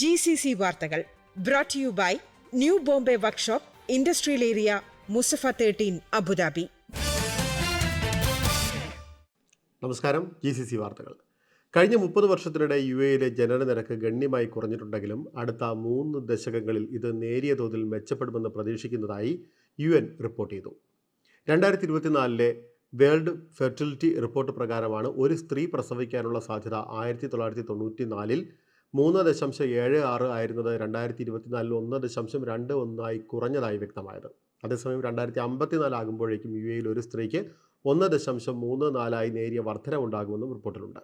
G C C വാർത്തകൾ brought you by new Bombay workshop industrial area Musaffah thirteen Abu Dhabi നമസ്കാരം. G C C വാർത്തകൾ. കഴിഞ്ഞ മുപ്പത് വർഷത്തിനിടെ യു എയിലെ ജനന നിരക്ക് ഗണ്യമായി കുറഞ്ഞിട്ടുണ്ടെങ്കിലും അടുത്ത മൂന്ന് ദശകങ്ങളിൽ ഇത് നേരിയ തോതിൽ മെച്ചപ്പെടുമെന്ന് പ്രതീക്ഷിക്കുന്നതായി യു എൻ റിപ്പോർട്ട് ചെയ്തു. രണ്ടായിരത്തി ഇരുപത്തിനാലിലെ വേൾഡ് ഫെർട്ടിലിറ്റി റിപ്പോർട്ട് പ്രകാരമാണ് ഒരു സ്ത്രീ പ്രസവിക്കാനുള്ള സാധ്യത ആയിരത്തി തൊള്ളായിരത്തി തൊണ്ണൂറ്റി നാലിൽ മൂന്ന് ദശാംശം ഏഴ് ആറ് ആയിരുന്നത് രണ്ടായിരത്തി ഇരുപത്തിനാലിൽ ഒന്ന് ദശാംശം രണ്ട് ഒന്നായി കുറഞ്ഞതായി വ്യക്തമായത്. അതേസമയം രണ്ടായിരത്തി അമ്പത്തിനാല് ആകുമ്പോഴേക്കും യു എയിൽ ഒരു സ്ത്രീക്ക് ഒന്ന് ദശാംശം മൂന്ന് നാലായി നേരിയ വർധനവുണ്ടാകുമെന്നും റിപ്പോർട്ടിലുണ്ട്.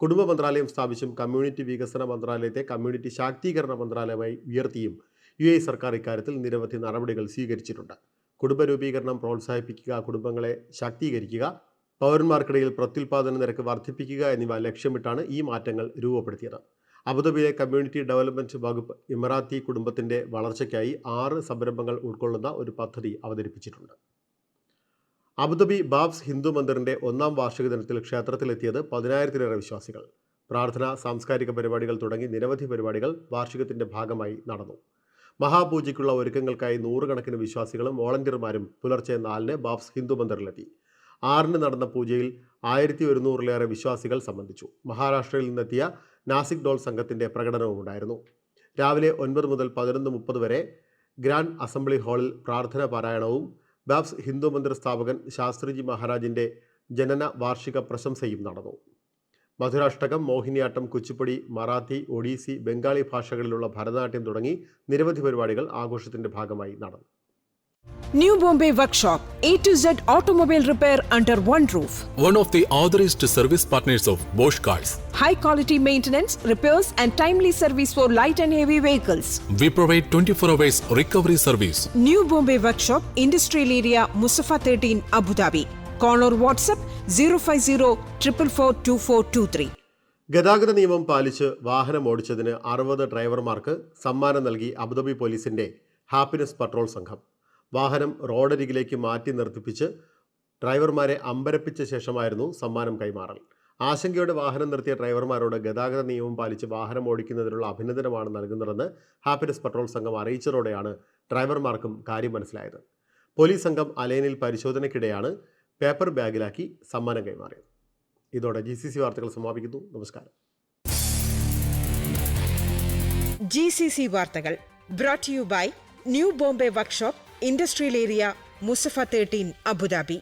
കുടുംബ മന്ത്രാലയം സ്ഥാപിച്ചും കമ്മ്യൂണിറ്റി വികസന മന്ത്രാലയത്തെ കമ്മ്യൂണിറ്റി ശാക്തീകരണ മന്ത്രാലയമായി ഉയർത്തിയും യു എ സർക്കാർ ഇക്കാര്യത്തിൽ നിരവധി നടപടികൾ സ്വീകരിച്ചിട്ടുണ്ട്. കുടുംബ രൂപീകരണം പ്രോത്സാഹിപ്പിക്കുക കുടുംബങ്ങളെ ശാക്തീകരിക്കുക പൗരന്മാർക്കിടയിൽ പ്രത്യുൽപാദന നിരക്ക് വർദ്ധിപ്പിക്കുക എന്നിവ ലക്ഷ്യമിട്ടാണ് ഈ മാറ്റങ്ങൾ രൂപപ്പെടുത്തിയത്. അബുദാബിയിലെ കമ്മ്യൂണിറ്റി ഡെവലപ്മെന്റ് വകുപ്പ് ഇമറാത്തി കുടുംബത്തിന്റെ വളർച്ചയ്ക്കായി ആറ് സംരംഭങ്ങൾ ഉൾക്കൊള്ളുന്ന ഒരു പദ്ധതി അവതരിപ്പിച്ചിട്ടുണ്ട്. അബുദാബി ബാബ്സ് ഹിന്ദു മന്ദിറിന്റെ ഒന്നാം വാർഷിക ദിനത്തിൽ ക്ഷേത്രത്തിലെത്തിയത് പതിനായിരത്തിലേറെ വിശ്വാസികൾ. പ്രാർത്ഥന സാംസ്കാരിക പരിപാടികൾ തുടങ്ങി നിരവധി പരിപാടികൾ വാർഷികത്തിന്റെ ഭാഗമായി നടന്നു. മഹാപൂജയ്ക്കുള്ള ഒരുക്കങ്ങൾക്കായി നൂറുകണക്കിന് വിശ്വാസികളും വോളണ്ടിയർമാരും പുലർച്ചെ നാലിന് ബാബ്സ് ഹിന്ദു മന്ദിറിലെത്തി. ആറിന് നടന്ന പൂജയിൽ ആയിരത്തി ഒരുന്നൂറിലേറെ വിശ്വാസികൾ സംബന്ധിച്ചു. മഹാരാഷ്ട്രയിൽ നിന്നെത്തിയ നാസിക് ഡോൾ സംഘത്തിന്റെ പ്രകടനവും ഉണ്ടായിരുന്നു. രാവിലെ ഒൻപത് മുതൽ പതിനൊന്ന് മുപ്പത് വരെ ഗ്രാൻഡ് അസംബ്ലി ഹാളിൽ പ്രാർത്ഥന പാരായണവും ബാബ്സ് ഹിന്ദു മന്ദിർ സ്ഥാപകൻ ശാസ്ത്രിജി മഹാരാജിന്റെ ജനന വാർഷിക പ്രശംസയും നടന്നു. മധുരാഷ്ടകം മോഹിനിയാട്ടം കുച്ചിപ്പുടി മറാത്തി ഒഡീസി ബംഗാളി ഭാഷകളിലുള്ള ഭരതനാട്യം തുടങ്ങി നിരവധി പരിപാടികൾ ആഘോഷത്തിന്റെ ഭാഗമായി നടന്നു. New Bombay Workshop, A to Z automobile repair under one roof. one of the authorized service partners of Bosch Cars. high quality maintenance, repairs, and timely service for light and heavy vehicles. We provide 24 hours recovery service. New Bombay Workshop, Industrial Area, Musafa 13, Abu Dhabi. Call or WhatsApp 050 444 ഗതാഗത നിയമം പാലിച്ച് വാഹനം ഓടിച്ചതിന് അറുപത് ഡ്രൈവർമാർക്ക് സമ്മാനം നൽകി Abu Dhabi പോലീസിന്റെ happiness patrol സംഘം വാഹനം റോഡരികിലേക്ക് മാറ്റി നിർത്തിപ്പിച്ച് ഡ്രൈവർമാരെ അമ്പരപ്പിച്ച ശേഷമായിരുന്നു സമ്മാനം കൈമാറൽ. ആശങ്കയോടെ വാഹനം നിർത്തിയ ഡ്രൈവർമാരോട് ഗതാഗത നിയമം പാലിച്ച് വാഹനം ഓടിക്കുന്നതിനുള്ള അഭിനന്ദനമാണ് നൽകുന്നതെന്ന് ഹാപ്പിനെസ് പട്രോൾ സംഘം അറിയിച്ചതോടെയാണ് ഡ്രൈവർമാർക്കും കാര്യം മനസ്സിലായത്. പോലീസ് സംഘം അലേനിൽ പരിശോധനയ്ക്കിടെയാണ് പേപ്പർ ബാഗിലാക്കി സമ്മാനം കൈമാറിയത്. ഇതോടെ ജി സി സി വാർത്തകൾ സമാപിക്കുന്നു. നമസ്കാരം. ജി സി സി വാർത്തകൾ brought you by new Bombay workshop industrial area Musaffah thirteen Abu Dhabi.